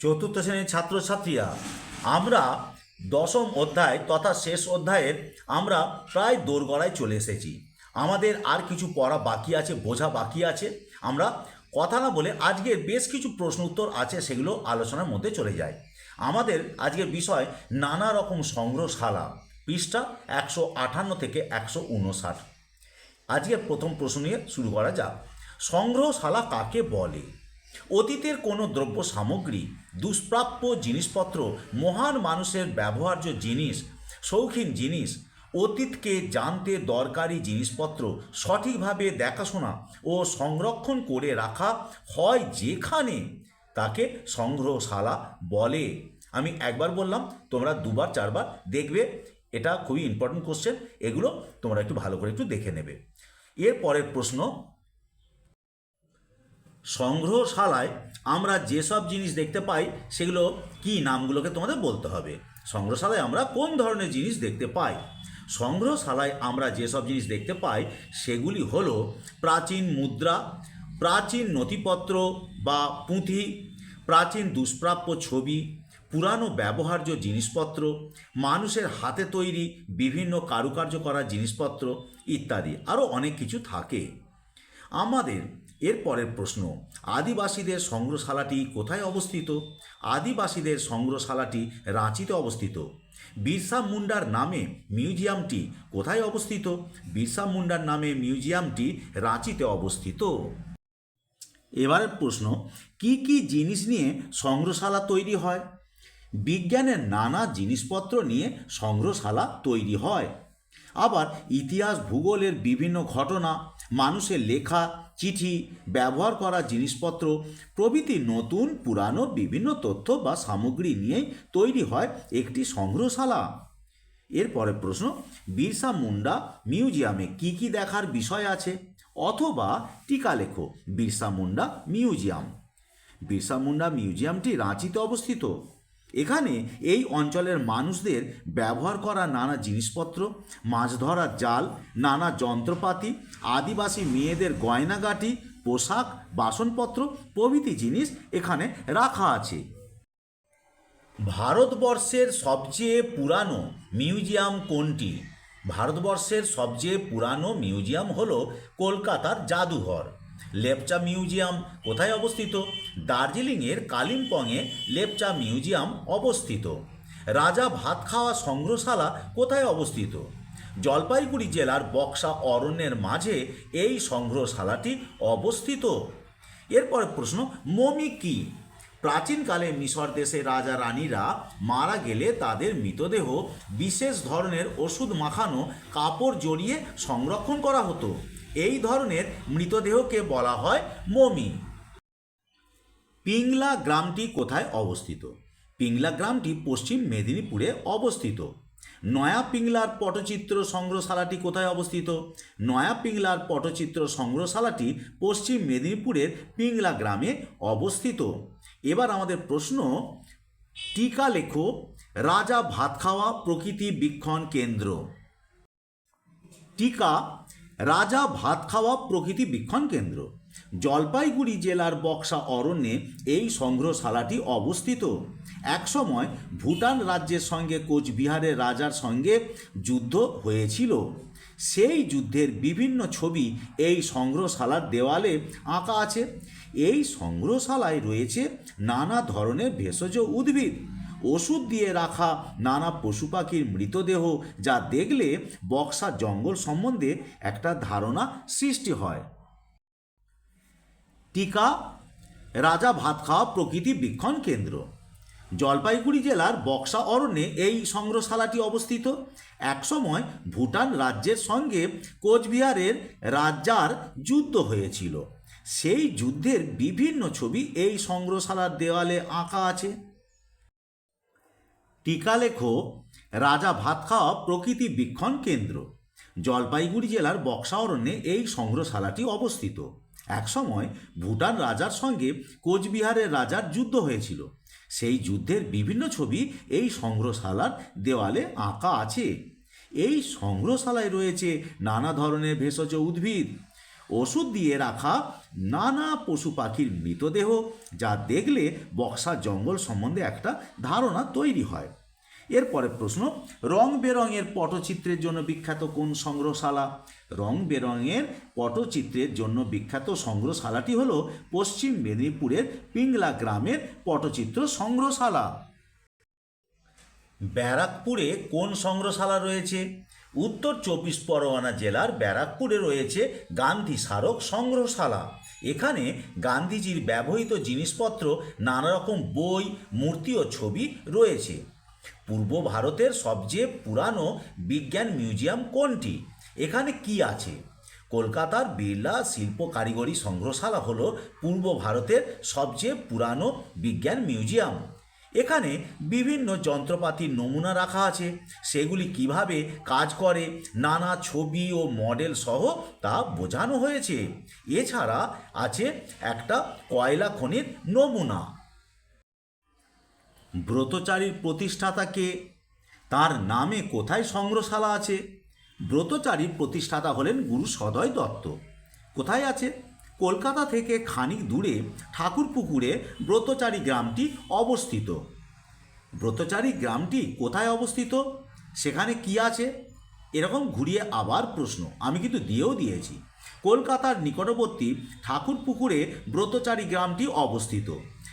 চতুর্থ শ্রেণির ছাত্রছাত্রীরা, আমরা দশম অধ্যায় তথা শেষ অধ্যায়ের আমরা প্রায় দোরগড়ায় চলে এসেছি। আমাদের আর কিছু পড়া বাকি আছে, বোঝা বাকি আছে। আমরা কথা না বলে আজকের বেশ কিছু প্রশ্ন উত্তর আছে, সেগুলো আলোচনার মধ্যে চলে যায়। আমাদের আজকের বিষয় নানা রকম সংগ্রহশালা, পৃষ্ঠা একশো আটান্ন থেকে একশো উনষাট। আজকের প্রথম প্রশ্ন নিয়ে শুরু করা যাক। সংগ্রহশালা কাকে বলে? অতীতের কোনো দ্রব্য সামগ্রী দুষ্প্রাপ্য জিনিসপত্র, মহান মানুষের ব্যবহার্য জিনিস, শৌখিন জিনিস, অতীতকে জানতে দরকারি জিনিসপত্র সঠিকভাবে দেখাশোনা ও সংরক্ষণ করে রাখা হয় যেখানে তাকে সংগ্রহশালা বলে। আমি একবার বললাম, তোমরা দুবার, চারবার দেখবে, এটা খুবই ইম্পর্টেন্ট কোশ্চেন এগুলো তোমরা একটু ভালো করে একটু দেখে নেবে। এর পরের প্রশ্ন সংগ্রহশালায় আমরা যেসব জিনিস দেখতে পাই, সেগুলো কি নামগুলোকে তোমাদের বলতে হবে। সংগ্রহশালায় আমরা কোন ধরনের জিনিস দেখতে পাই? সংগ্রহশালায় আমরা যেসব জিনিস দেখতে পাই, সেগুলি হলো প্রাচীন মুদ্রা, প্রাচীন নথিপত্র বা পুঁথি, প্রাচীন দুষ্প্রাপ্য ছবি, পুরানো ব্যবহার্য জিনিসপত্র, মানুষের হাতে তৈরি বিভিন্ন কারুকার্য করা জিনিসপত্র ইত্যাদি। আরও অনেক কিছু থাকে। আমাদের এর পরের প্রশ্ন, আদিবাসীদের সংগ্রহশালাটি কোথায় অবস্থিত? আদিবাসীদের সংগ্রহশালাটি রাঁচিতে অবস্থিত। বিরসা মুন্ডার নামে মিউজিয়ামটি কোথায় অবস্থিত? বিরসা মুন্ডার নামে মিউজিয়ামটি রাঁচিতে অবস্থিত। এবারের প্রশ্ন, কি কি জিনিস নিয়ে সংগ্রহশালা তৈরি হয়? বিজ্ঞানের নানা জিনিসপত্র নিয়ে সংগ্রহশালা তৈরি হয়। আবার ইতিহাস, ভূগোলের বিভিন্ন ঘটনা, মানুষের লেখা, চিঠি, ব্যবহার করা জিনিসপত্র, প্রভৃতি নতুন, পুরানো বিভিন্ন তথ্য বা সামগ্রী নিয়ে তৈরি হয় একটি সংগ্রহশালা। এরপরে প্রশ্ন, বিরসা মুন্ডা মিউজিয়ামে কি কি দেখার বিষয় আছে? অথবা টিকা লেখো, বিরসা মুন্ডা মিউজিয়াম। বিরসা মুন্ডা মিউজিয়ামটি রাঁচিতে অবস্থিত। এখানে এই অঞ্চলের মানুষদের ব্যবহার করা নানা জিনিসপত্র, মাছ ধরার জাল, নানা যন্ত্রপাতি, আদিবাসী মেয়েদের গয়নাগাটি, পোশাক, বাসনপত্র, প্রভৃতি জিনিস এখানে রাখা আছে। ভারতবর্ষের সবচেয়ে পুরানো মিউজিয়াম কোনটি? ভারতবর্ষের সবচেয়ে পুরানো মিউজিয়াম হল কলকাতার জাদুঘর। লেপচা মিউজিয়াম কোথায় অবস্থিত? দার্জিলিংয়ের কালিম্পংয়ে লেপচা মিউজিয়াম অবস্থিত। রাজা ভাত খাওয়া সংগ্রহশালা কোথায় অবস্থিত? জলপাইগুড়ি জেলার বক্সা অরণ্যের মাঝে এই সংগ্রহশালাটি অবস্থিত। এরপর প্রশ্ন, মমি কি? প্রাচীনকালে মিশর দেশে রাজা রানীরা মারা গেলে তাদের মৃতদেহ বিশেষ ধরনের ওষুধ মাখানো কাপড় জড়িয়ে সংরক্ষণ করা হতো। এই ধরনের মৃতদেহকে বলা হয় মমি। পিংলা গ্রামটি কোথায় অবস্থিত? পিংলা গ্রামটি পশ্চিম মেদিনীপুরে অবস্থিত। নয়া পিংলার পটচিত্র সংগ্রহশালাটি কোথায় অবস্থিত? নয়া পিংলার পটচিত্র সংগ্রহশালাটি পশ্চিম মেদিনীপুরের পিংলা গ্রামে অবস্থিত। এবার আমাদের প্রশ্ন, টিকা লেখো, রাজা ভাত খাওয়া প্রকৃতি বীক্ষণ কেন্দ্র। টিকা রাজা ভাত খাওয়া প্রকৃতি বীক্ষণ কেন্দ্র। জলপাইগুড়ি জেলার বক্সা অরণ্যে এই সংগ্রহশালাটি অবস্থিত। একসময় ভুটান রাজ্যের সঙ্গে কোচবিহারের রাজার সঙ্গে যুদ্ধ হয়েছিল। সেই যুদ্ধের বিভিন্ন ছবি এই সংগ্রহশালার দেওয়ালে আঁকা আছে। এই সংগ্রহশালায় রয়েছে নানা ধরনের ভেষজ উদ্ভিদ। ওষুধ দিয়ে রাখা নানা পশু পাখির মৃতদেহ যা দেখলে বক্সা জঙ্গল সম্বন্ধে একটা ধারণা সৃষ্টি হয়। টিকা, রাজা ভাত খাওয়া প্রকৃতি বীক্ষণ কেন্দ্র। জলপাইগুড়ি জেলার বক্সা অরণ্যে এই সংগ্রহশালাটি অবস্থিত। একসময় ভুটান রাজ্যের সঙ্গে কোচবিহারের রাজ্যার যুদ্ধ হয়েছিল। সেই যুদ্ধের বিভিন্ন ছবি এই সংগ্রহশালার দেওয়ালে আঁকা আছে। টিকা লেখো, রাজা ভাত খাওয়া প্রকৃতি বীক্ষণ কেন্দ্র। জলপাইগুড়ি জেলার বক্সা অরণ্যে এই সংগ্রহশালাটি অবস্থিত। একসময় ভুটান রাজার সঙ্গে কোচবিহারের রাজার যুদ্ধ হয়েছিল। সেই যুদ্ধের বিভিন্ন ছবি এই সংগ্রহশালার দেওয়ালে আঁকা আছে। এই সংগ্রহশালায় রয়েছে নানা ধরনের ভেষজ উদ্ভিদ ওষুধ দিয়ে রাখা নানা পশু পাখির মৃতদেহ, যা দেখলে বক্সা জঙ্গল সম্বন্ধে একটা ধারণা তৈরি হয়। এরপরে প্রশ্ন, রং বেরঙের পটচিত্রের জন্য বিখ্যাত কোন সংগ্রহশালা? রং বেরঙের পটচিত্রের জন্য বিখ্যাত সংগ্রহশালাটি হল পশ্চিম মেদিনীপুরের পিংলা গ্রামের পটচিত্র সংগ্রহশালা। ব্যারাকপুরে কোন সংগ্রহশালা রয়েছে? উত্তর চব্বিশ পরগনা জেলার ব্যারাকপুরে রয়েছে গান্ধী স্মারক সংগ্রহশালা। এখানে গান্ধীজির ব্যবহৃত জিনিসপত্র নানা রকম বই, মূর্তি ও ছবি রয়েছে। পূর্ব ভারতের সবচেয়ে পুরানো বিজ্ঞান মিউজিয়াম কোনটি? এখানে কি আছে? কলকাতার বিড়লা শিল্প কারিগরি সংগ্রহশালা হল পূর্ব ভারতের সবচেয়ে পুরানো বিজ্ঞান মিউজিয়াম। এখানে বিভিন্ন যন্ত্রপাতির নমুনা রাখা আছে। সেগুলি কীভাবে কাজ করে, নানা ছবি ও মডেল সহ তা বোঝানো হয়েছে। এছাড়া আছে একটা কয়লা খনির নমুনা। ব্রতচারীর প্রতিষ্ঠাতাকে তার নামে কোথায় সংগ্রহশালা আছে? ব্রতচারীর প্রতিষ্ঠাতা হলেন গুরু সদয় দত্ত। কোথায় আছে? কলকাতা থেকে খানিক দূরে ঠাকুরপুকুরে ব্রতচারী গ্রামটি অবস্থিত। ব্রতচারী গ্রামটি কোথায় অবস্থিত? সেখানে কি আছে? এরকম ঘুরিয়ে আবার প্রশ্ন, আমি কিন্তু দিয়েও দিয়েছি। কলকাতার নিকটবর্তী ঠাকুরপুকুরে ব্রতচারী গ্রামটি অবস্থিত।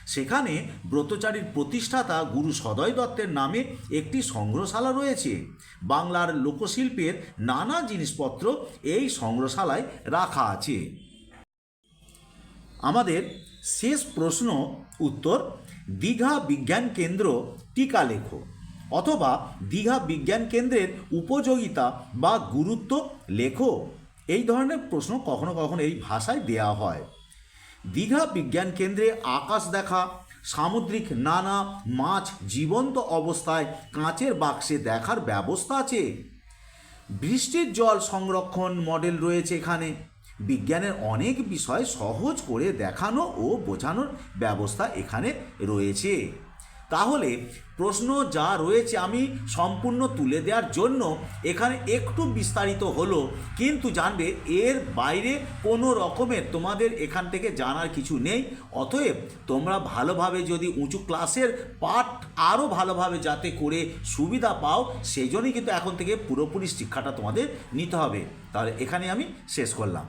সেখানে ব্রতচারীর প্রতিষ্ঠাতা গুরু সদয় দত্তের নামে একটি সংগ্রহশালা রয়েছে। বাংলার লোকশিল্পের নানা জিনিসপত্র এই সংগ্রহশালায় রাখা আছে। আমাদের শেষ প্রশ্ন, উত্তর, দীঘা বিজ্ঞান কেন্দ্র টিকা লেখো অথবা দীঘা বিজ্ঞান কেন্দ্রের উপযোগিতা বা গুরুত্ব লেখো। এই ধরনের প্রশ্ন কখনো কখনো এই ভাষায় দেয়া হয়। দীঘা বিজ্ঞান কেন্দ্রে আকাশ দেখা, সামুদ্রিক নানা, মাছ জীবন্ত অবস্থায় কাঁচের বাক্সে দেখার ব্যবস্থা আছে। বৃষ্টির জল সংরক্ষণ মডেল রয়েছে এখানে। বিজ্ঞানের অনেক বিষয় সহজ করে দেখানো ও বোঝানোর ব্যবস্থা এখানে রয়েছে। তাহলে প্রশ্ন যা রয়েছে আমি সম্পূর্ণ তুলে দেওয়ার জন্য এখানে একটু বিস্তারিত হলো, কিন্তু জানবে এর বাইরে কোনো রকমের তোমাদের এখান থেকে জানার কিছু নেই, অতএব তোমরা ভালোভাবে যদি উঁচু ক্লাসের পাঠ আরও ভালোভাবে যাতে করে সুবিধা পাও সেই জন্যই কিন্তু এখন থেকে পুরোপুরি শিক্ষাটা তোমাদের নিতে হবে। তাহলে এখানে আমি শেষ করলাম।